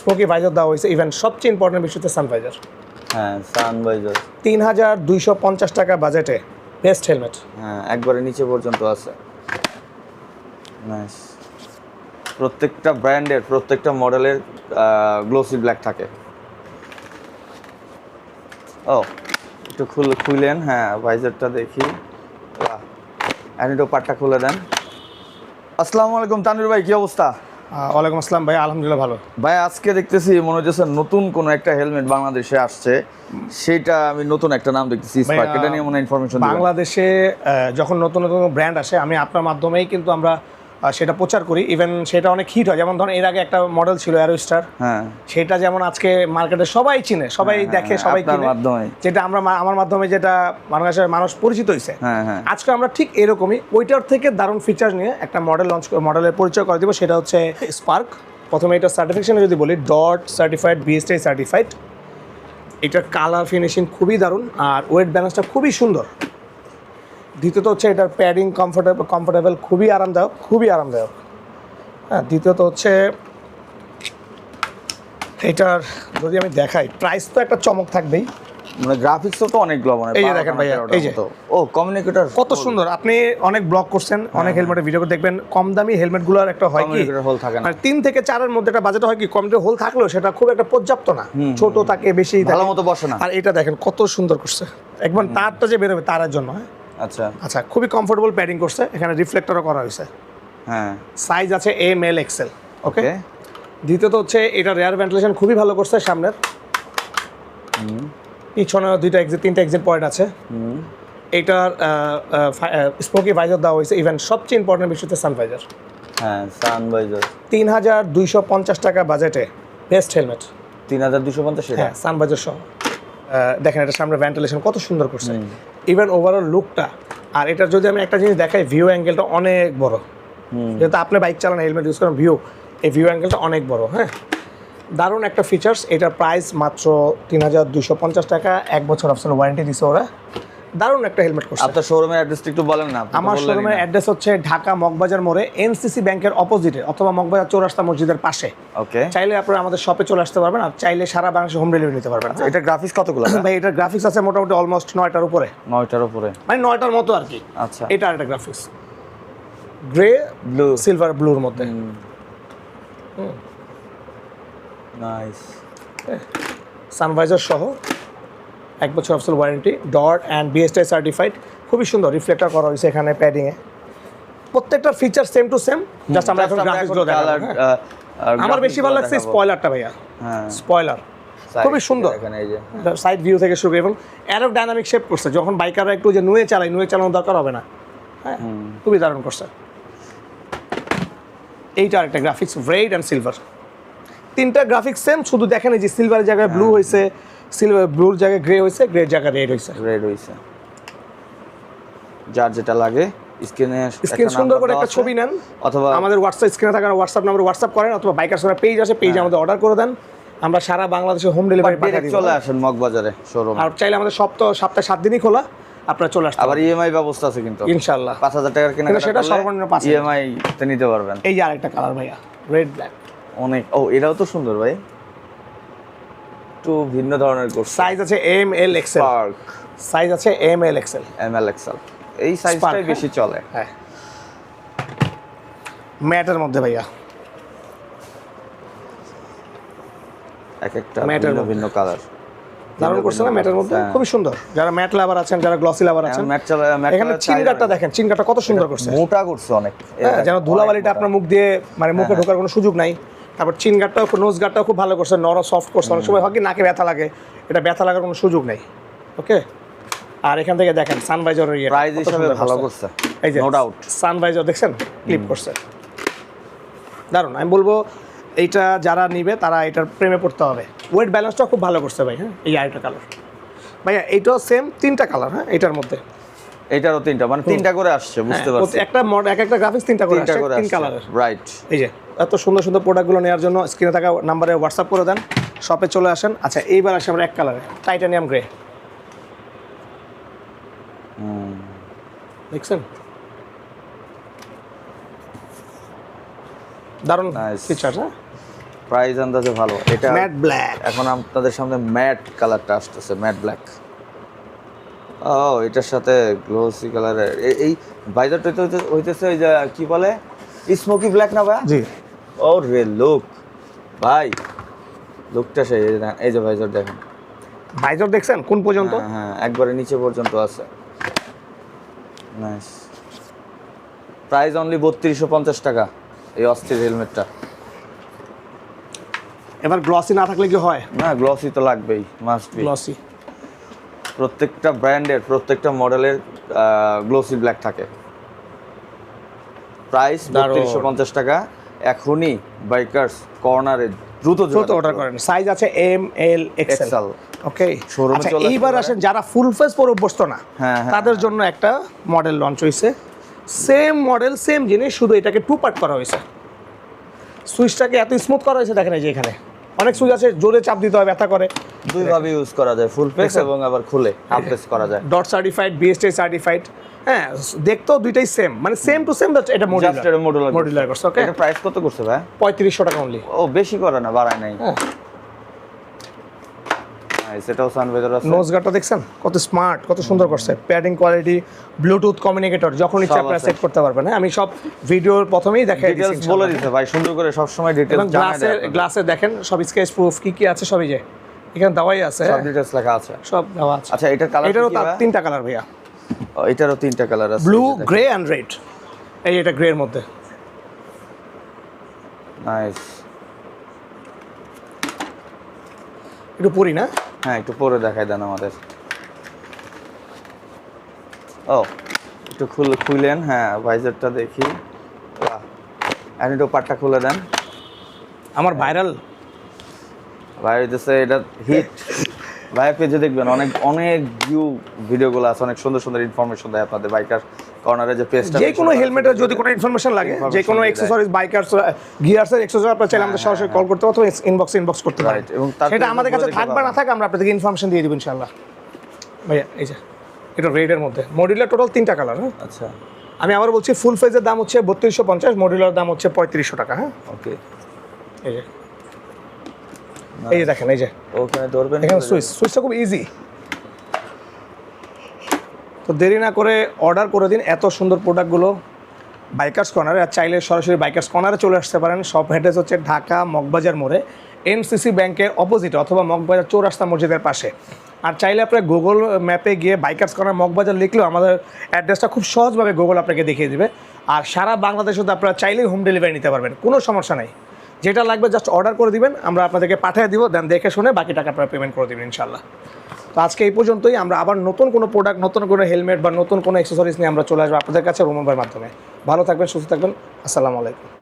স্পোকি visor দেওয়া হয়েছে even সবচেয়ে ইম্পর্টেন্ট বিষয় হচ্ছে সানভাইজার। হ্যাঁ সানভাইজার। তিন হাজার দুইশো পঞ্চাশ টাকা বাজেটে বেস্ট হেলমেট হ্যাঁ একবারে নিচে পর্যন্ত আছে। নাইস প্রত্যেকটা ব্র্যান্ডের প্রত্যেকটা মডেলের গ্লোসি ব্ল্যাক থাকে। ও একটু খুল খুলেন হ্যাঁ ভাইজারটা দেখি। এখন একটু পাটটা খুলে দেন। আসসালামু আলাইকুম তানভীর ভাই কি অবস্থা? ওয়ালাইকুম আসসালাম। ভাই আলহামদুলিল্লাহ ভালো। ভাই আজকে দেখতেছি মনে হচ্ছে নতুন কোন একটা হেলমেট বাংলাদেশে আসছে। সেটা আমি নতুন একটা নাম দেখতেছি স্পার্ক এটা নিয়ে মনে ইনফরমেশন বাংলাদেশে যখন নতুন নতুন ব্র্যান্ড আসে আমি আপনার মাধ্যমেই কিন্তু আমরা সেটা প্রচার করি ইভেন সেটা অনেক হিট হয়। যেমন ধরুন এর আগে একটা মডেল ছিল অ্যারো স্টার হ্যাঁ। সেটা যেমন আজকে মার্কেটে সবাই চিনে সবাই হ্যাঁ, দেখে হ্যাঁ, সবাই কিনে। যেটা আমরা আমার মাধ্যমে যেটা বাংলাদেশের মানুষ পরিচিত হয়েছে হ্যাঁ হ্যাঁ। আজকে আমরা ঠিক এরকমই ওইটার থেকে দারুণ ফিচার নিয়ে একটা মডেল লঞ্চ মডেলের পরিচয় করে দিব। সেটা হচ্ছে স্পার্ক প্রথমে এটা সার্টিফিকেশন যদি বলি ডট সার্টিফাইড বিএসটাই সার্টিফাইড এটার কালার ফিনিশিং খুবই দারুণ আর ওয়েট ব্যালেন্সটা খুবই সুন্দর। দ্বিতীয়ত হচ্ছে এটার প্যাডিং কমফোর্টেবল কমফোর্টেবল খুবই আরামদায়ক খুবই আরামদায়ক। হ্যাঁ দ্বিতীয়ত হচ্ছে এটার যদি আমি দেখাই প্রাইস তো একটা চমক থাকবেই। মানে গ্রাফিক্সও তো অনেকগুলো মানে এই যে দেখেন ভাইয়া, এই যে। ও কমিউনিকেটর কত সুন্দর আপনি অনেক ব্লগ করছেন অনেক হেলমেটের ভিডিও দেখবেন কম দামি হেলমেটগুলোর একটা হয় কি? কমিউনিকেটর হোল থাকে না। তিন থেকে চারের মধ্যে একটা বাজেট হয় কি কমিউনিটি হোল থাকলেও সেটা খুব একটা পর্যাপ্ত না। ছোট থাকে বেশি। ভালো মতো বসে না। আর এটা দেখেন কত সুন্দর করছে। একবার তারটা যে বেরোবে তারের জন্য হ্যাঁ। আচ্ছা। আচ্ছা খুবই কমফোর্টেবল প্যাডিং করছে। এখানে রিফ্লেক্টরও করা হয়েছে। হ্যাঁ। সাইজ আছে এম এল এক্সেল ওকে দ্বিতীয়ত হচ্ছে এটা রেয়ার ভেন্টিলেশন খুবই ভালো করছে সামনের। পিছনে দুইটা এক্সিট তিনটা এক্সিট পয়েন্ট আছে। এটার স্পোকি ভাইজার দেওয়া হয়েছে। ইভেন সবচেয়ে ইম্পর্টেন্ট বিষয় হচ্ছে সানভাইজার হ্যাঁ সানভাইজার তিন হাজার দুইশো পঞ্চাশ টাকা বাজেটে বেস্ট হেলমেট তিন হাজার দুশো পঞ্চাশ হ্যাঁ সানভাইজার সহ। দেখেন এটা সামনে ভেন্টিলেশন কত সুন্দর করছে। ইভেন ওভারঅল লুকটা আর এটার যদি আমি একটা জিনিস দেখাই ভিউ অ্যাঙ্গেলটা অনেক বড়। যেহেতু আপনি বাইক চালান হেলমেট ইউজ করেন ভিউ এই ভিউ অ্যাঙ্গেলটা অনেক বড় হ্যাঁ? দারুণ একটা ফিচার্স এটার প্রাইস মাত্র তিন হাজার দুশো পঞ্চাশ টাকা এক বছর অপশন ওয়ারেন্টি দিছে ওরা। দারুণ একটা হেলমেট করছে। আপনার শোরুমের অ্যাড্রেসটা একটু বলেন না আমার শোরুমের অ্যাড্রেস হচ্ছে ঢাকা মগবাজার মোড়ে এনসিসি ব্যাংকের অপোজিটে অথবা মগবাজার চৌরাস্তা মসজিদের পাশে। ওকে চাইলে আপনারা আমাদের শপে চলে আসতে পারবেন আর চাইলে সারা বাংলাদেশে হোম ডেলিভারি নিতে পারবেন। এটা গ্রাফিক্স কতগুলো? ভাই এটা গ্রাফিক্স আছে মোটামুটি অলমোস্ট নয়টার উপরে। নয়টার উপরে। মানে নয়টার মতো আর কি। আচ্ছা। এটা একটা গ্রাফিক্স গ্রে ব্লু সিলভার ব্লুর মধ্যে। নাইস সানভাইজার সহ। এক বছর অফসেল warranty DOT and BSTI certified খুবই সুন্দর রিফ্লেক্টর করা হয়েছে এখানে প্যাডিংয়ে প্রত্যেকটা feature same to same just আমরা এখন গ্রাফিক্সগুলো দেখাবো হ্যাঁ। আমার বেশি ভালো লাগছে স্পয়লারটা ভাইয়া। হ্যাঁ। স্পয়লার খুবই সুন্দর। এখানে এই যে। সাইড ভিউ থেকে শুরু এবং অ্যারো ডাইনামিক শেপ করছে। যখন বাইকাররা একটু যে নুয়ে চালায় নুয়ে চালানোর দরকার হবে না। হ্যাঁ খুবই দারুণ করছে। এইটা আরেকটা গ্রাফিক্স রেড অ্যান্ড সিলভার তিনটা গ্রাফিক্স সেম শুধু দেখেন এই যে সিলভারের জায়গায় ব্লু হয়েছে সিলভার ব্লুর জায়গায় গ্রে হয়েছে গ্রে জায়গায় রেড হয়েছে। রেড হইছে যার যেটা লাগে স্ক্রিনে স্ক্রিন সুন্দর করে একটা ছবি নেন। অথবা আমাদের হোয়াটসঅ্যাপ স্ক্রিনে থাকার হোয়াটসঅ্যাপ নাম্বার হোয়াটসঅ্যাপ করেন অথবা বাইকার পেজ আছে পেজ আমাদের অর্ডার করে দেন। আমরা সারা বাংলাদেশে হোম ডেলিভারি পাঠিয়ে ডিরেক্ট দিই চলে আসেন মগবাজারে শোরুম আর চাইলে আমাদের সপ্তাহ সপ্তাহে সাত দিনই খোলা আপনারা চলে আসতে আবার ইএমআই ব্যবস্থা আছে কিন্তু। টাকার কেনা সেটা সর্বনিম্ন 5,000 ইএমআই তে নিতে পারবেন। এই যে আরেকটা কালার ভাইয়া রেড ব্ল্যাক অনেক ও এটাও তো সুন্দর ভাই। একটু ভিন্ন ধরনের কোর্স সাইজ আছে এম এল এক্সেল সাইজ আছে M L XL M L XL এই সাইজটাই হ্যাঁ? বেশি চলে। হ্যাঁ। ম্যাটের মধ্যে ভাইয়া। এক একটা এর ভিন্ন কালার দারুণ করছে না ম্যাটের মধ্যে হ্যাঁ। খুবই সুন্দর। যারা ম্যাট লাভার আছেন যারা গ্লসি লাভার আছেন ম্যাট এখানে চিনগাটটা দেখেন চিনগাটটা কত সুন্দর করছে। মোটা করছে অনেক। হ্যাঁ যেন ধুলাবালিটা আপনার মুখ দিয়ে মানে মুখে হ্যাঁ, ঢোকার কোনো সুযোগ নাই। তারপর চিন গাটটাও নোজ গাটটাও খুব ভালো করছে নরম সফট করছে। অনেক সময় হয় কি নাকে ব্যথা লাগে। এটা ব্যথা লাগার কোনো সুযোগ নেই ওকে? আর এখান থেকে দেখেন সানভাইজারের ইয়ে প্রাইস হিসাবে ভালো করছে। এই যে নো ডাউট সানভাইজার দেখছেন? ক্লিপ করছে। দারুণ আমি বলব এইটা যারা নিবে তারা এটার প্রেমে পড়তে হবে। ওয়েট ব্যালেন্সটা খুব ভালো করছে ভাই হ্যাঁ? এই আরেকটা কালার ভাইয়া এইটাও সেম তিনটা কালার হ্যাঁ? এটার মধ্যে। এটারও তিনটা মানে তিনটা। করে আসছে বুঝতে হ্যাঁ, পারছি। একটা মড এক একটা গ্রাফিক্স তিনটা করে আসছে, তিন কালারের রাইট এই যে এত সুন্দর সুন্দর প্রোডাক্টগুলো নেওয়ার জন্য স্ক্রিনে থাকা নাম্বারে হোয়াটসঅ্যাপ করে দেন শপে চলে আসেন। আচ্ছা এইবার আসি আমরা এক কালারে টাইটানিয়াম গ্রে দেখছেন? দারুণ Nice. ফিচার হ্যাঁ? প্রাইস আন্দাজে ভালো। এটা ম্যাট ব্ল্যাক এখন আপনাদের সামনে ম্যাট কালারটা আসতেছে ম্যাট ব্ল্যাক ও এটার সাথে গ্লোসি কালারের এই বাইজারটা হইতেছে ওই যে কি বলে? স্মোকি ব্ল্যাক না ভাই? জি। ও রে লুক। ভাই লুকটা সেই এই যে ভাইজার দেখেন। ভাইজর দেখছেন? কোন পর্যন্ত? হ্যাঁ, হ্যাঁ একবারে নিচে পর্যন্ত আছে। নাইস প্রাইস অনলি বত্রিশশো পঞ্চাশ টাকা এই অস্থির হেলমেটটা এবার গ্লসি না থাকলে কি হয়? না গ্লসি তো লাগবেই মাস্ট বি গ্লসি প্রত্যেকটা ব্র্যান্ডের প্রত্যেকটা মডেলের গ্লোসি ব্ল্যাক থাকে। প্রাইস। বত্রিশশো পঞ্চাশ টাকা। এখনই বাইকার্স কর্নারে দ্রুত দ্রুত অর্ডার করেন। সাইজ আছে এম এল এক্সেল ওকে আচ্ছা এইবার আসেন যারা ফুল ফেস পরে অভ্যস্ত না হ্যাঁ, হ্যাঁ, তাদের জন্য একটা মডেল লঞ্চ হয়েছে সেম মডেল সেম জিনিস শুধু এটাকে টু পার্ট করা হয়েছে সুইচটাকে এত স্মুথ করা হয়েছে দেখেন এই যে এখানে। অনেক সুইচ আছে জোরে চাপ দিতে হয় ব্যথা করে। দুই ভাবে ইউজ করা যায় ফুল পেস এবং আবার খুলে হাফ পেস করা যায়। ডট সার্টিফাইড বিএসটি সার্টিফাইড হ্যাঁ দেখতেও দুইটাই সেম মানে সেম টু সেম এটা মডুলার এটা মডুলার মডুলার করছে ওকে এটা প্রাইস কত করছে ভাই? পঁয়ত্রিশশো টাকা অনলি ও বেশি করে না বাড়ায় নাই। Nice, এটাও সানভেজার আছে। নোজ গার্ডটা দেখছেন? কত স্মার্ট কত সুন্দর করছে। প্যাডিং কোয়ালিটি ব্লুটুথ কমিউনিকেটর যখন ইচ্ছা আপনারা সেট করতে পারবেন হ্যাঁ? আমি সব ভিডিওর প্রথমেই দেখাই দিচ্ছি বলে দিতে ভাই সুন্দর করে সব সময় জানাই গ্লাসের গ্লাসে দেখেন সব স্কেচ প্রুফ কি কি আছে সবই যে। এখানে দাওয়াই আছে। সব? ডিটেলস লেখা আছে। সব দেওয়া আছে। আচ্ছা এটার কালার এটারও তার তিনটা কালার ভাইয়া। ও, এটারও তিনটা কালার আছে। ব্লু গ্রে অ্যান্ড রেড এই এটা গ্রে এর মধ্যে। নাইস একটু পরি না? হ্যাঁ একটু পরে দেখাই দেন আমাদের। ও একটু খুলে খুলেন হ্যাঁ ভাইজারটা দেখি। বাহ। আর একটু পাটটা খুলে দেন। আমার ভাইরাল ভাই হইতেছে এটা হিট ভাইয়ের পেজে দেখবেন অনেক অনেক ভিউ ভিডিওগুলো আছে অনেক সুন্দর সুন্দর ইনফরমেশন দেয় আপনাদের বাইকার কর্নারে যে পেজটা যে কোনো হেলমেটের যদি কোনো ইনফরমেশন লাগে যে কোনো দেয়। বাইকার্স গিয়ার্সের এক্সেসরি আপনারা চাইলে আমাদের সরাসরি কল করতে অথবা ইনবক্স ইনবক্স করতে পারেন। এবং সেটা আমাদের কাছে থাকবে না। থাকে আমরা আপনাদেরকে ইনফরমেশন দিয়ে দিব ইনশাআল্লাহ। ভাইয়া এই যে এটা রেডের মধ্যে। মডিউলার টোটাল তিনটা কালার হ্যাঁ? আচ্ছা। আমি আবার বলছি ফুল ফেজের দাম হচ্ছে বত্রিশশো পঞ্চাশ মডিউলার দাম হচ্ছে পঁয়ত্রিশশো টাকা হ্যাঁ? ওকে এই যে। এই যে দেখেন এই যে। ওখানে ধরবেন এখানে সুইচ সুইচটা খুব ইজি তো দেরি না করে অর্ডার করে দিন এত সুন্দর প্রোডাক্টগুলো বাইকার্স কর্নারে আর চাইলে সরাসরি বাইকার্স কর্নারে চলে আসতে পারেন। সব অ্যাড্রেস হচ্ছে ঢাকা মগবাজার মোড়ে এনসিসি ব্যাংকের অপোজিটে অথবা মগবাজার চৌরাস্তা মসজিদের পাশে। আর চাইলে আপনার গুগল ম্যাপে গিয়ে বাইকার্স কর্নার মগবাজার লিখলেও আমাদের অ্যাড্রেসটা খুব সহজভাবে গুগল আপনাকে দেখিয়ে দিবে। আর সারা বাংলাদেশে তো আপনারা চাইলেই হোম ডেলিভারি নিতে পারবেন কোনো সমস্যা নেই। যেটা লাগবে জাস্ট অর্ডার করে দিবেন, আমরা আপনাদেরকে পাঠিয়ে দিব দেন দেখে শুনে বাকি টাকা আপনারা পেমেন্ট করে দেবেন ইনশাল্লাহ তো আজকে এই পর্যন্তই, আমরা আবার নতুন কোনো প্রোডাক্ট নতুন কোনো হেলমেট বা নতুন কোনো এক্সেসরিজ নিয়ে আমরা চলে আসব আপনাদের কাছে রোমন মাধ্যমে। ভালো থাকবেন, সুস্থ থাকবেন, আসসালামু আলাইকুম।